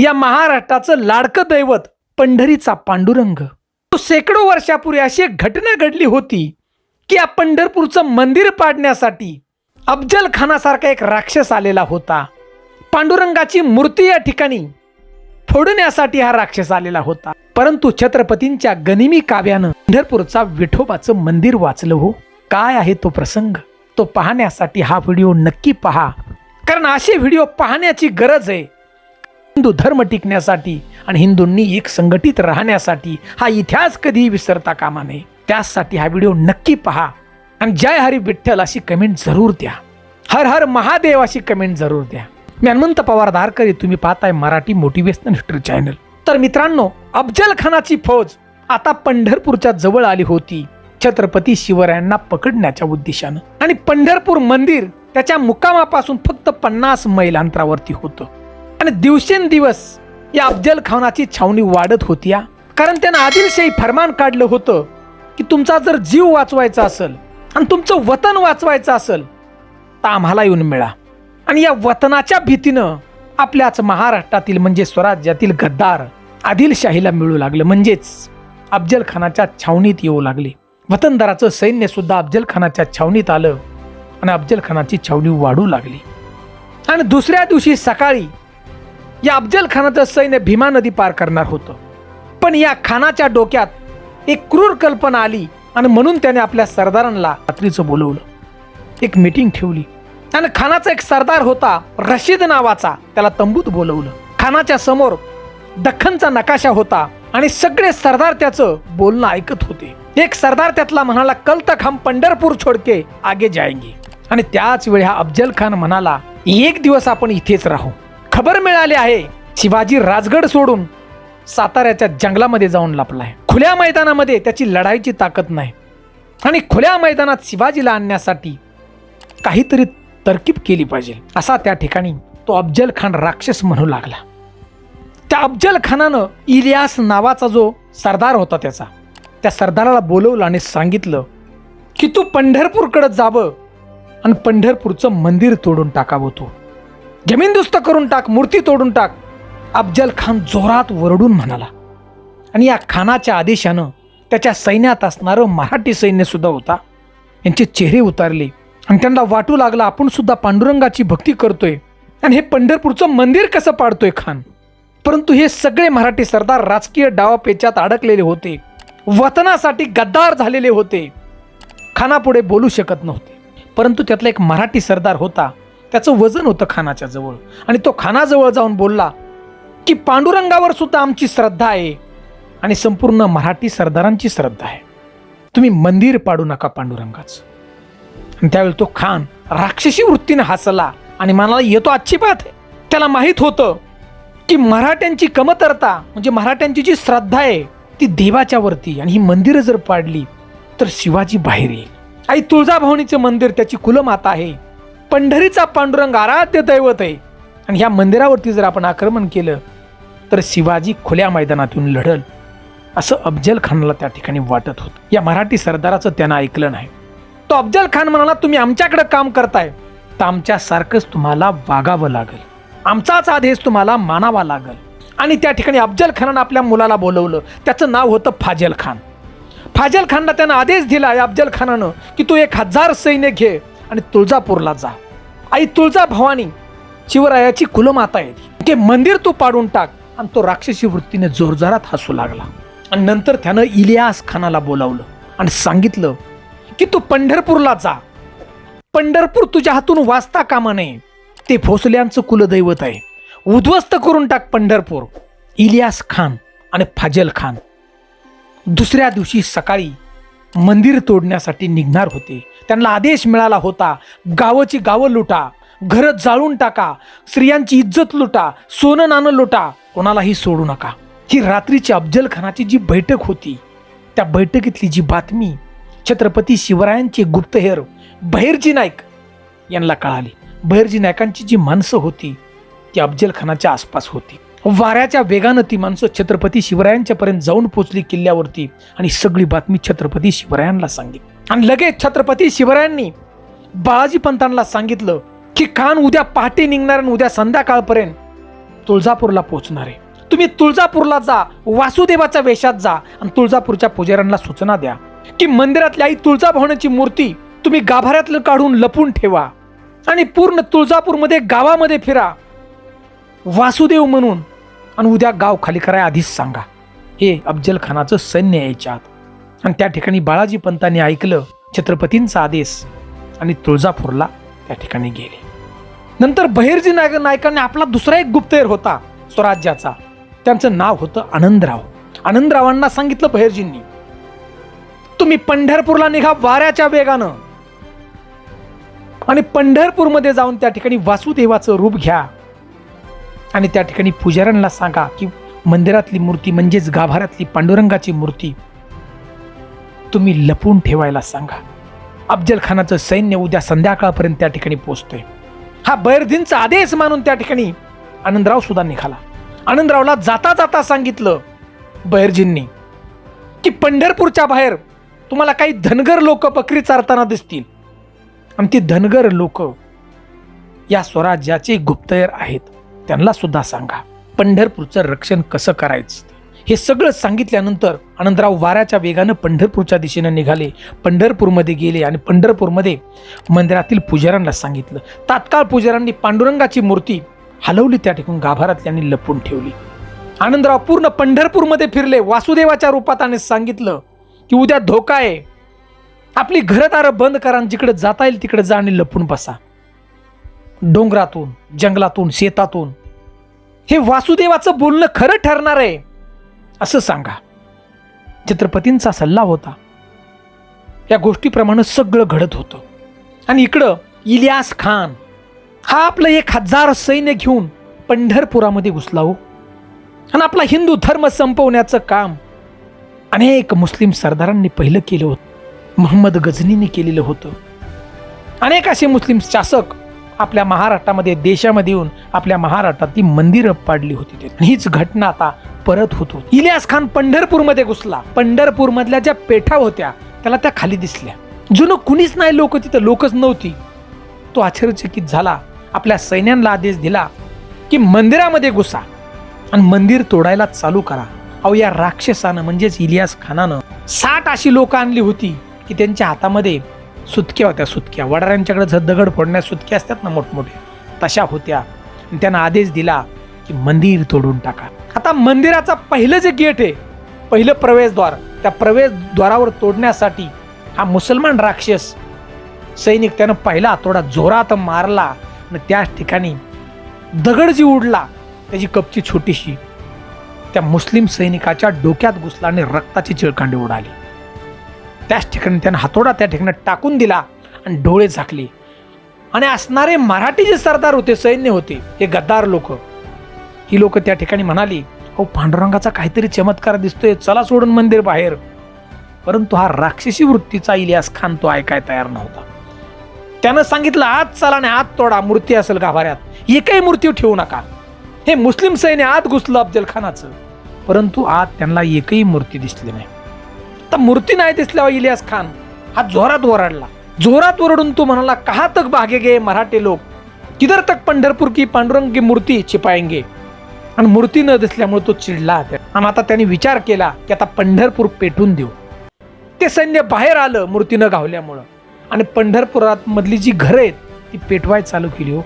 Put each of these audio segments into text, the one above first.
या महाराष्ट्राचं लाडकं दैवत पंढरीचा पांडुरंग. तो शेकडो वर्षापूर्वी अशी एक घटना घडली होती की या पंढरपूरचं मंदिर पाडण्यासाठी अफजल खानासारखा एक राक्षस आलेला होता. पांडुरंगाची मूर्ती या ठिकाणी फोडण्यासाठी हा राक्षस आलेला होता. परंतु छत्रपतींच्या गनिमी काव्यानं पंढरपूरचा विठोबाचं मंदिर वाचलं हो. काय आहे तो प्रसंग? तो पाहण्यासाठी हा व्हिडिओ नक्की पहा. कारण असे व्हिडिओ पाहण्याची गरज आहे. हिंदू धर्म टिकण्यासाठी आणि हिंदूंनी एक संघटित राहण्यासाठी हा इतिहास कधीही विसरता कामा नये. त्यासाठी हा व्हिडिओ नक्की पहा. आणि जय हरी विठ्ठल अशी कमेंट जरूर द्या. हर हर महादेव अशी कमेंट जरूर द्या. मी हनुमंत पवार धारकरी तुम्ही पाहताय मराठी मोटिवेशनल हिस्ट्री चॅनल. तर मित्रांनो अफजल खानाची फौज आता पंढरपूरच्या जवळ आली होती. छत्रपती शिवरायांना पकडण्याच्या उद्देशानं. आणि पंढरपूर मंदिर त्याच्या मुक्कामापासून फक्त पन्नास मैल अंतरावरती होतं. आणि दिवसेंदिवस या अफजल खानाची छावणी वाढत होती या. कारण त्यानं आदिलशाही फरमान काढलं होतं की तुमचा जर जीव वाचवायचा असेल आणि तुमचं वतन वाचवायचं असेल तर आम्हाला येऊन मिळा. आणि या वतनाच्या भीतीनं आपल्याच महाराष्ट्रातील म्हणजे स्वराज्यातील गद्दार आदिलशाहीला मिळू लागलं. म्हणजेच अफजल खानाच्या छावणीत येऊ लागले. वतनदाराचं सैन्य सुद्धा अफजल खानाच्या छावणीत आलं आणि अफजल खानाची छावणी वाढू लागली. आणि दुसऱ्या दिवशी सकाळी या अफजल खानाचं सैन्य भीमा नदी पार करणार होतं. पण या खानाच्या डोक्यात एक क्रूर कल्पना आली आणि म्हणून त्याने आपल्या सरदारांना रात्रीचं बोलवलं. एक मीटिंग ठेवली. आणि खानाचा एक सरदार होता रशीद नावाचा त्याला तंबूत बोलवलं. खानाच्या समोर दख्खनचा नकाशा होता आणि सगळे सरदार त्याचं बोलणं ऐकत होते. एक सरदार त्यातला म्हणाला कल तक हम पंढरपूर छोडके आगे जायंगे आणि त्याच वेळी हा अफजल खान म्हणाला एक दिवस आपण इथेच राहू. खबर मिळाली आहे. शिवाजी राजगड सोडून साताऱ्याच्या जंगलामध्ये जाऊन लपलाय. खुल्या मैदानामध्ये त्याची लढाईची ताकद नाही. आणि खुल्या मैदानात शिवाजीला आणण्यासाठी काहीतरी तरकीब केली पाहिजे. असा त्या ठिकाणी तो अफजल खान राक्षस म्हणू लागला. त्या अफजल खानानं इलियास नावाचा जो सरदार होता त्याचा त्या सरदाराला बोलवलं आणि सांगितलं की तू पंढरपूरकडं जावं आणि पंढरपूरचं मंदिर तोडून टाकावं तू. जमीनदुस्त करून टाक मूर्ती तोडून टाक. अफजल खान जोरात वरडून म्हणाला. आणि या खानाच्या आदेशानं त्याच्या सैन्यात असणारं मराठी सैन्यसुद्धा होता. यांचे चेहरे उतारले. आणि त्यांना वाटू लागला आपण सुद्धा पांडुरंगाची भक्ती करतोय. आणि हे पंढरपूरचं मंदिर कसं पाडतोय खान? परंतु हे सगळे मराठी सरदार राजकीय डावापेचात अडकलेले होते. वतनासाठी गद्दार झालेले होते. खानापुढे बोलू शकत नव्हते. परंतु त्यातला एक मराठी सरदार होता त्याचं वजन होतं खानाच्या जवळ. आणि तो खानाजवळ जाऊन बोलला की पांडुरंगावर सुद्धा आमची श्रद्धा आहे आणि संपूर्ण मराठी सरदारांची श्रद्धा आहे. तुम्ही मंदिर पाडू नका पांडुरंगाचं. आणि त्यावेळी तो खान राक्षसी वृत्तीने हसला आणि मनाला येतो आजची बात आहे. त्याला माहीत होतं की मराठ्यांची कमतरता म्हणजे मराठ्यांची जी श्रद्धा आहे ती देवाच्या वरती आणि ही मंदिरं जर पाडली तर शिवाजी बाहेर येईल. आई तुळजाभवानीचं मंदिर त्याची कुलमाता आहे. पंढरीचा पांडुरंग आराध्य दैवत आहे. आणि ह्या मंदिरावरती जर आपण आक्रमण केलं तर शिवाजी खुल्या मैदानातून लढल. असं अफजल खानला त्या ठिकाणी वाटत होतं. या मराठी सरदाराचं त्यानं ऐकलं नाही. तो अफजल खान म्हणाला तुम्ही आमच्याकडे काम करताय. तर आमच्यासारखंच तुम्हाला वागावं लागेल. आमचाच आदेश तुम्हाला मानावा लागेल. आणि त्या ठिकाणी अफजल खानानं आपल्या मुलाला बोलवलं. त्याचं नाव होतं फाजल खान. फाजल खानला त्यानं आदेश दिला या अफजल खानानं की तू एक हजार सैन्य घे. आणि तुळजापूरला जा. आई तुळजा भवानी शिवरायाची कुलमाता आहे ते. मंदिर तू पाडून टाक आणि तो राक्षसी वृत्तीने जोरजोरात हसू लागला. आणि नंतर त्यानं इलियास खानाला बोलावलं आणि सांगितलं की तू पंढरपूरला जा. पंढरपूर तुझ्या हातून वाचता कामा नये. ते भोसल्यांचं कुलदैवत आहे. उद्ध्वस्त करून टाक पंढरपूर. इलियास खान आणि फाजल खान. दुसऱ्या दिवशी सकाळी मंदिर तोडण्यासाठी निघणार होते. त्यांना आदेश मिळाला होता गावाची गावं लुटा घरं जाळून टाका स्त्रियांची इज्जत लुटा सोनं नाणं लुटा कोणालाही सोडू नका. ही रात्रीची अफजल खानाची जी बैठक होती त्या बैठकीतली जी बातमी छत्रपती शिवरायांचे गुप्तहेर बहिर्जी नाईक यांना कळाली. बहिर्जी नायकांची जी माणसं होती ती अफजल खानाच्या आसपास होती. वाऱ्याच्या वेगानं ती माणसं छत्रपती शिवरायांच्या पर्यंत जाऊन पोचली किल्ल्यावरती. आणि सगळी बातमी छत्रपती शिवरायांना सांगितली. आणि लगेच छत्रपती शिवरायांनी बाळाजी पंतांना सांगितलं की खान उद्या पहाटे निघणार आणि उद्या संध्याकाळपर्यंत तुळजापूरला पोहोचणार आहे. तुम्ही तुळजापूरला जा वासुदेवाच्या वेशात जा आणि तुळजापूरच्या पुजाऱ्यांना सूचना द्या की मंदिरातल्या आई तुळजाभवानीची मूर्ती तुम्ही गाभाऱ्यातलं काढून लपून ठेवा आणि पूर्ण तुळजापूरमध्ये गावामध्ये फिरा. वासुदेव म्हणून. आणि उद्या गाव खाली कराय आधीच सांगा. हे अफजल खानाचं सैन्य यायच्या आत आणि त्या ठिकाणी बाळाजी पंतांनी ऐकलं छत्रपतींचा आदेश आणि तुळजापूरला त्या ठिकाणी गेले. नंतर बहिर्जी नायक नायकांनी आपला दुसरा एक गुप्तहेर होता स्वराज्याचा. त्यांचं नाव होतं आनंदराव. आनंदरावांना सांगितलं बहिर्जींनी तुम्ही पंढरपूरला निघा वाऱ्याच्या वेगानं. आणि पंढरपूरमध्ये जाऊन त्या ठिकाणी वासुदेवाचं रूप घ्या. आणि त्या ठिकाणी पुजाऱ्यांना सांगा की मंदिरातली मूर्ती म्हणजेच गाभाऱ्यातली पांडुरंगाची मूर्ती तुम्ही लपून ठेवायला सांगा. अफजल खानाचं सैन्य उद्या संध्याकाळपर्यंत त्या ठिकाणी पोचतोय हा बैरदीनचा आदेश मानून त्या ठिकाणी आनंदराव सुद्धा निघाला. आनंदरावला जाता जाता सांगितलं बैरजींनी की पंढरपूरच्या बाहेर तुम्हाला काही धनगर लोक बकरी चारताना दिसतील. आणि ती धनगर लोक या स्वराज्याचे गुप्तहेर आहेत. त्यांना सुद्धा सांगा. पंढरपूरचं रक्षण कसं करायचं? हे सगळं सांगितल्यानंतर आनंदराव वाऱ्याच्या वेगानं पंढरपूरच्या दिशेनं निघाले. पंढरपूरमध्ये गेले आणि पंढरपूरमध्ये मंदिरातील पुजाऱ्यांना सांगितलं. तात्काळ पुजाऱ्यांनी पांडुरंगाची मूर्ती हलवली. त्या ठिकाणी गाभारात त्यांनी लपून ठेवली. आनंदराव पूर्ण पंढरपूरमध्ये फिरले. वासुदेवाच्या रूपात आणि सांगितलं की उद्या धोका आहे. आपली घरदारं बंद करा जिकडे जाता येईल तिकडे जा आणि लपून बसा. डोंगरातून जंगलातून शेतातून. हे वासुदेवाचं बोलणं खरं ठरणार आहे असं सांगा. छत्रपतींचा सल्ला होता. या गोष्टीप्रमाणे सगळं घडत होतं. आणि इकडं इलियास खान हा आपलं एक हजार सैन्य घेऊन पंढरपुरामध्ये घुसला हो. आणि आपला हिंदू धर्म संपवण्याचं काम अनेक मुस्लिम सरदारांनी पहिलं केलं होतं. मोहम्मद गझनीने केलेलं होतं. अनेक असे मुस्लिम शासक आपल्या महाराष्ट्रामध्ये देशामध्ये येऊन आपल्या महाराष्ट्रात ती मंदिरं पाडली होती हीच घटना आता परत होत होती. इलियास खान पंढरपूरमध्ये घुसला. पंढरपूर मधल्या ज्या पेठा होत्या त्याला त्या खाली दिसल्या. जुनं कुणीच नाही लोक तिथं लोकच नव्हती. तो आश्चर्यचकित झाला. आपल्या सैन्यांना आदेश दिला की मंदिरामध्ये घुसा आणि मंदिर तोडायला चालू करा. अहो या राक्षसानं म्हणजेच इलियास खानानं साठ अशी लोक आणली होती की त्यांच्या हातामध्ये सुतक्या होत्या सुतक्या. वडाऱ्यांच्याकडे जर दगड फोडण्या सुतक्या असतात ना मोठमोठे तशा होत्या. आणि त्यांना आदेश दिला की मंदिर तोडून टाका. आता मंदिराचा पहिलं जे गेट आहे पहिलं प्रवेशद्वार त्या प्रवेशद्वारावर तोडण्यासाठी हा मुसलमान राक्षस सैनिक त्यानं पहिला थोडा जोरात मारला आणि त्याच ठिकाणी दगड जी उडला त्याची कपची छोटीशी त्या मुस्लिम सैनिकाच्या डोक्यात घुसला आणि रक्ताची चिळकांडी उडाली. त्याच ठिकाणी त्यानं हातोडा त्या ठिकाणी टाकून दिला आणि डोळे झाकले. आणि असणारे मराठी जे सरदार होते सैन्य होते हे गद्दार लोक ही लोक त्या ठिकाणी म्हणाली हो पांडुरंगाचा काहीतरी चमत्कार दिसतोय चला सोडून मंदिर बाहेर. परंतु हा राक्षसी वृत्तीचा इलियास खान तो ऐकाय तयार नव्हता. त्यानं सांगितलं आत चला आणि आत तोडा मूर्ती असेल गाभाऱ्यात. एकही मूर्ती ठेवू नका. हे मुस्लिम सैन्य आत घुसलं अफजल खानाचं परंतु आत त्यांना एकही मूर्ती दिसली नाही. आत्ता मूर्ती नाही दिसल्यावर इलियास खान हा जोरात ओरडला. जोरात ओरडून तो म्हणाला कहा तक भागे गे मराठे लोक किधर तक पंढरपूर की पांडुरंग की मूर्ती छिपायंगे आणि मूर्ती न दिसल्यामुळे तो चिडला. आणि आता त्यांनी विचार केला की आता पंढरपूर पेटून देऊ. ते सैन्य बाहेर आलं मूर्ती न गावल्यामुळं आणि पंढरपुरात मधली जी घरं आहेत ती पेटवाय चालू केली हो.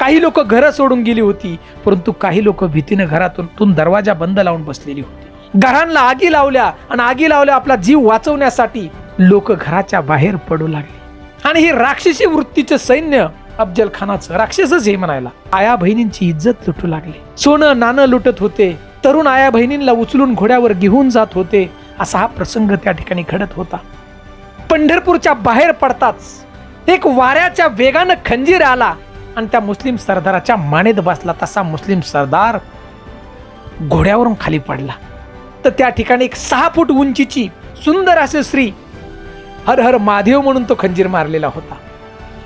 काही लोक घरं सोडून गेली होती परंतु काही लोक भीतीनं घरातून दरवाजा बंद लावून बसलेली होती. घरांना आगी लावल्या आणि आगी लावल्या आपला जीव वाचवण्यासाठी लोक घराच्या बाहेर पडू लागले. आणि हे राक्षसी वृत्तीचं सैन्य अफजल खानाचं राक्षसच हे म्हणायला. आया बहिणींची इज्जत लुटू लागली. सोनं नाणं लुटत होते. तरुण आया बहिणींना उचलून घोड्यावर घेऊन जात होते. असा हा प्रसंग त्या ठिकाणी घडत होता. पंढरपूरच्या बाहेर पडताच एक वाऱ्याच्या वेगानं खंजीर आला आणि त्या मुस्लिम सरदाराच्या मानेत बसला. तसा मुस्लिम सरदार घोड्यावरून खाली पडला. तर त्या ठिकाणी एक सहा फूट उंचीची सुंदर असे श्री हर हर महादेव म्हणून तो खंजीर मारलेला होता.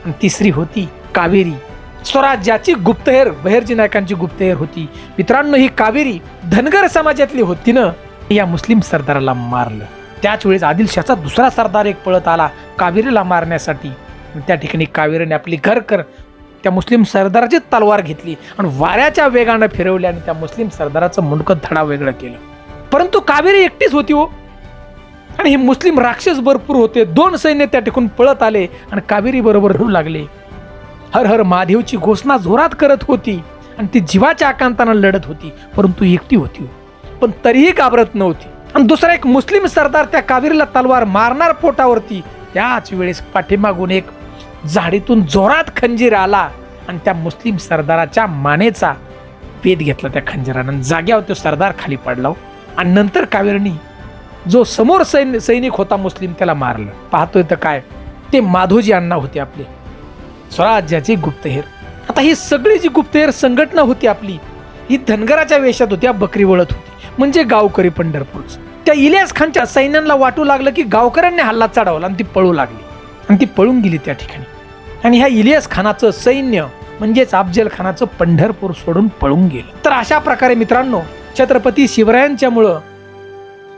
आणि तिसरी होती कावेरी. स्वराज्याची गुप्तहेर बहिर्जी नायकांची गुप्तहेर होती. मित्रांनो ही कावेरी धनगर समाजातली होती ना या मुस्लिम सरदाराला मारलं. त्याच वेळेस आदिलशाचा दुसरा सरदार एक पळत आला कावेरीला मारण्यासाठी. आणि त्या ठिकाणी कावेरीने आपली घर कर त्या मुस्लिम सरदाराची तलवार घेतली आणि वाऱ्याच्या वेगानं फिरवली आणि त्या मुस्लिम सरदाराचं मुंडकं धडा वेगळं केलं. परंतु कावेरी एकटीच होती हो. आणि हे मुस्लिम राक्षस भरपूर होते. दोन सैन्य त्या ठिकाणी पळत आले आणि कावेरी बरोबर रडू लागले. हर हर महादेवची घोषणा जोरात करत होती आणि ती जीवाच्या आकांतानं लढत होती. परंतु एकटी होती हो. पण तरीही घाबरत नव्हती. आणि दुसरा एक मुस्लिम सरदार त्या कावेरीला तलवार मारणार पोटावरती त्याच वेळेस पाठीमागून एक झाडीतून जोरात खंजीर आला आणि त्या मुस्लिम सरदाराच्या मानेचा वेध घेतला त्या खंजिरानं. जाग्यावर तो सरदार खाली पडला हो. आणि नंतर कावेरीनी जो समोर सैन्य सैनिक होता मुस्लिम त्याला मारलं. पाहतोय तर काय? ते माधोजी अण्णा होते आपले. स्वराज्याचे गुप्तहेर. आता ही सगळी जी गुप्तहेर संघटना होती आपली ही धनगराच्या वेशात होत्या बकरी वळत होती. म्हणजे गावकरी पंढरपूरच. त्या इलियास खानच्या सैन्यांना वाटू लागलं की गावकऱ्यांनी हल्ला चढवला आणि ती पळू लागली. आणि ती पळून गेली त्या ठिकाणी. आणि ह्या इलियास खानाचं सैन्य म्हणजेच अफजल खानाचं पंढरपूर सोडून पळून गेलं. तर अशा प्रकारे मित्रांनो छत्रपती शिवरायांच्यामुळं.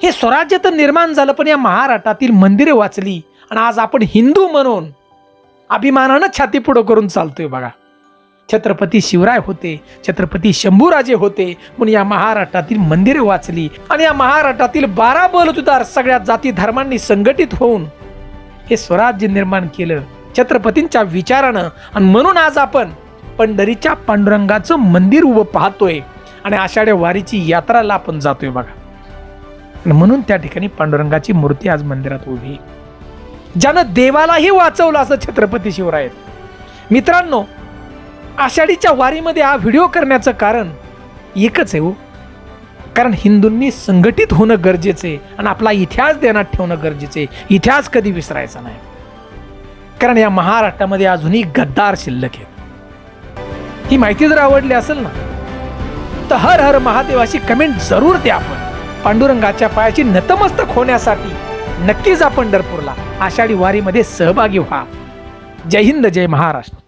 हे स्वराज्य तर निर्माण झालं पण या महाराष्ट्रातील मंदिरे वाचली. आणि आज आपण हिंदू म्हणून अभिमानानं छाती पुढं करून चालतोय बघा. छत्रपती शिवराय होते छत्रपती शंभूराजे होते म्हणून या महाराष्ट्रातील मंदिरे वाचली. आणि या महाराष्ट्रातील बारा बलतुदार सगळ्या जाती धर्मांनी संघटित होऊन हे स्वराज्य निर्माण केलं. छत्रपतींच्या विचारानं. आणि म्हणून आज आपण पंढरीच्या पांडुरंगाचं मंदिर उभं पाहतोय. आणि आषाढ्या वारीची यात्राला आपण जातोय बघा. आणि म्हणून त्या ठिकाणी पांडुरंगाची मूर्ती आज मंदिरात उभी ज्यानं देवालाही वाचवलं असं छत्रपती शिवराय मित्रांनो आषाढीच्या वारीमध्ये हा व्हिडिओ करण्याचं कारण एकच आहे हो. कारण हिंदूंनी संघटित होणं गरजेचं आहे आणि आपला इतिहास देण्यात ठेवणं गरजेचं आहे. इतिहास कधी विसरायचा नाही. कारण या महाराष्ट्रामध्ये अजूनही गद्दार शिल्लक आहेत. ही माहिती जर आवडली असेल ना तर हर हर महादेवाची कमेंट जरूर द्या आपण. पांडुरंगाच्या पायाची नतमस्तक होण्यासाठी नक्कीच आपण पंढरपूरला आषाढी वारीमध्ये सहभागी व्हा. जय हिंद जय महाराष्ट्र.